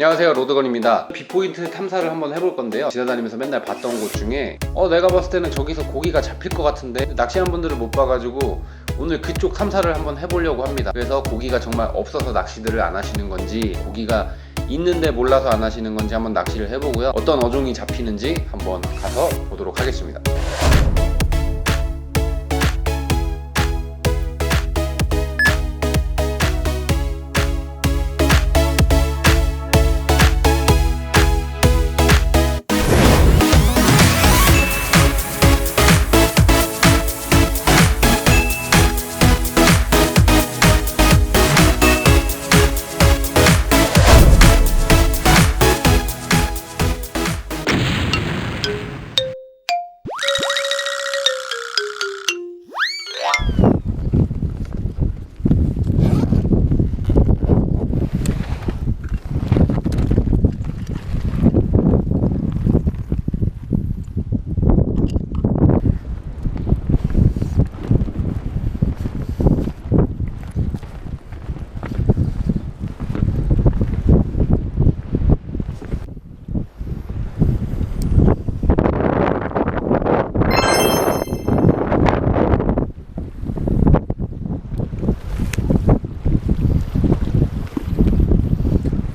안녕하세요 로드건입니다. 비포인트 탐사를 한번 해볼 건데요. 지나다니면서 맨날 봤던 곳 중에 어 내가 봤을 때는 저기서 고기가 잡힐 것 같은데 낚시하는 분들을 못 봐가지고 오늘 그쪽 탐사를 한번 해보려고 합니다. 그래서 고기가 정말 없어서 낚시들을 안 하시는 건지 고기가 있는데 몰라서 안 하시는 건지 한번 낚시를 해보고요. 어떤 어종이 잡히는지 한번 가서 보도록 하겠습니다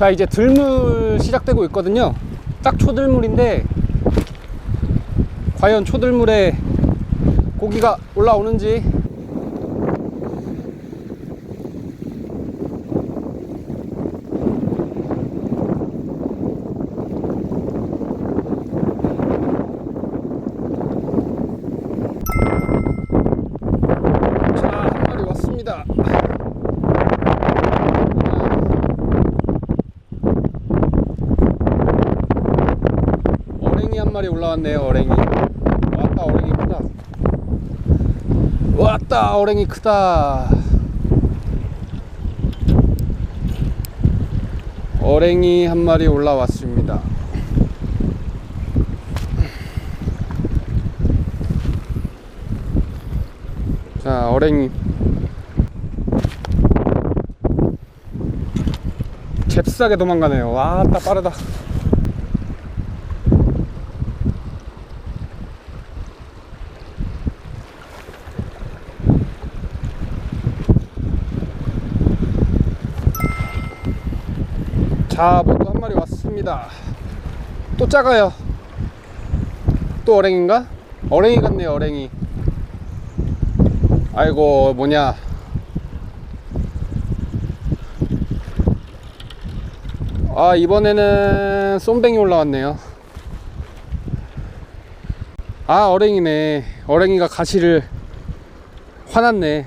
자 이제 들물 시작되고 있거든요. 딱 초들물인데 과연 초들물에 고기가 올라오는지 자 한 마리 왔습니다 어랭이 한 마리 올라왔네요 어랭이. 왔다 어랭이 크다. 왔다 어랭이 크다. 어랭이 한 마리 올라왔습니다. 자 어랭이. 잽싸게 도망가네요. 왔다 빠르다 자, 뭐또 한 마리 왔습니다. 또 작아요. 또 어랭인가? 어랭이 같네요, 어랭이. 아이고, 뭐냐. 아, 이번에는 쏨뱅이 올라왔네요. 아, 어랭이네. 어랭이가 가시를 화났네.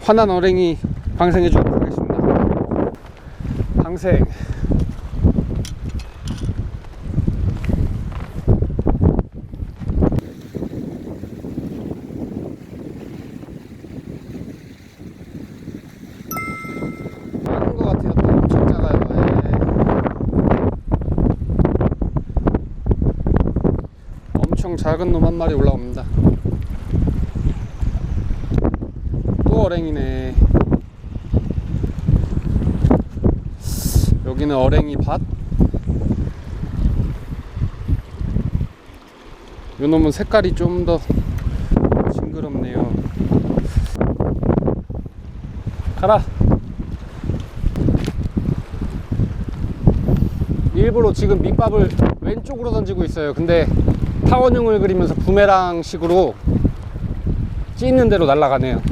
화난 어랭이 하겠습니다. 방생 예. 작은 놈 한 마리 올라옵니다. 또 어랭이네 여기는 어랭이 밭. 요 놈은 색깔이 좀 더 싱그럽네요. 가라. 일부러 지금 밑밥을 왼쪽으로 던지고 있어요. 근데 타원형을 그리면서 부메랑 식으로 찌는 대로 날아가네요.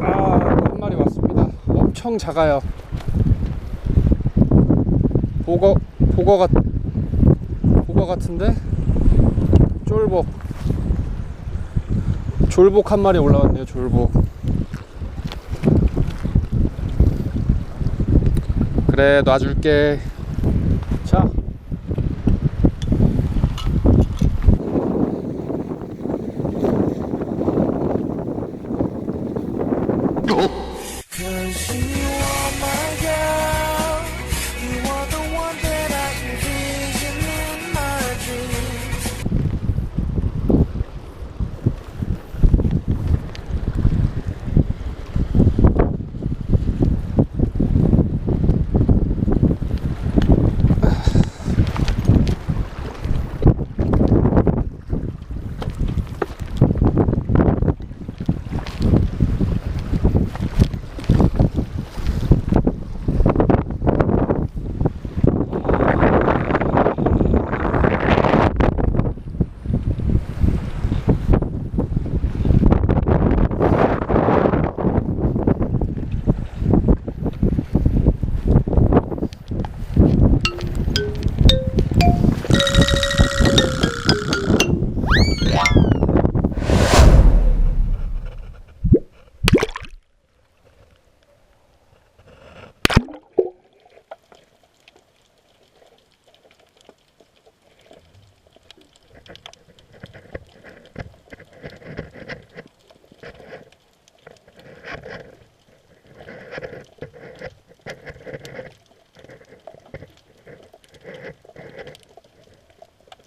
아, 한 마리 왔습니다. 엄청 작아요. 보거, 보거 같, 보거 같은데? 쫄복. 졸복 한 마리 올라왔네요, 졸복. 그래, 놔줄게. she.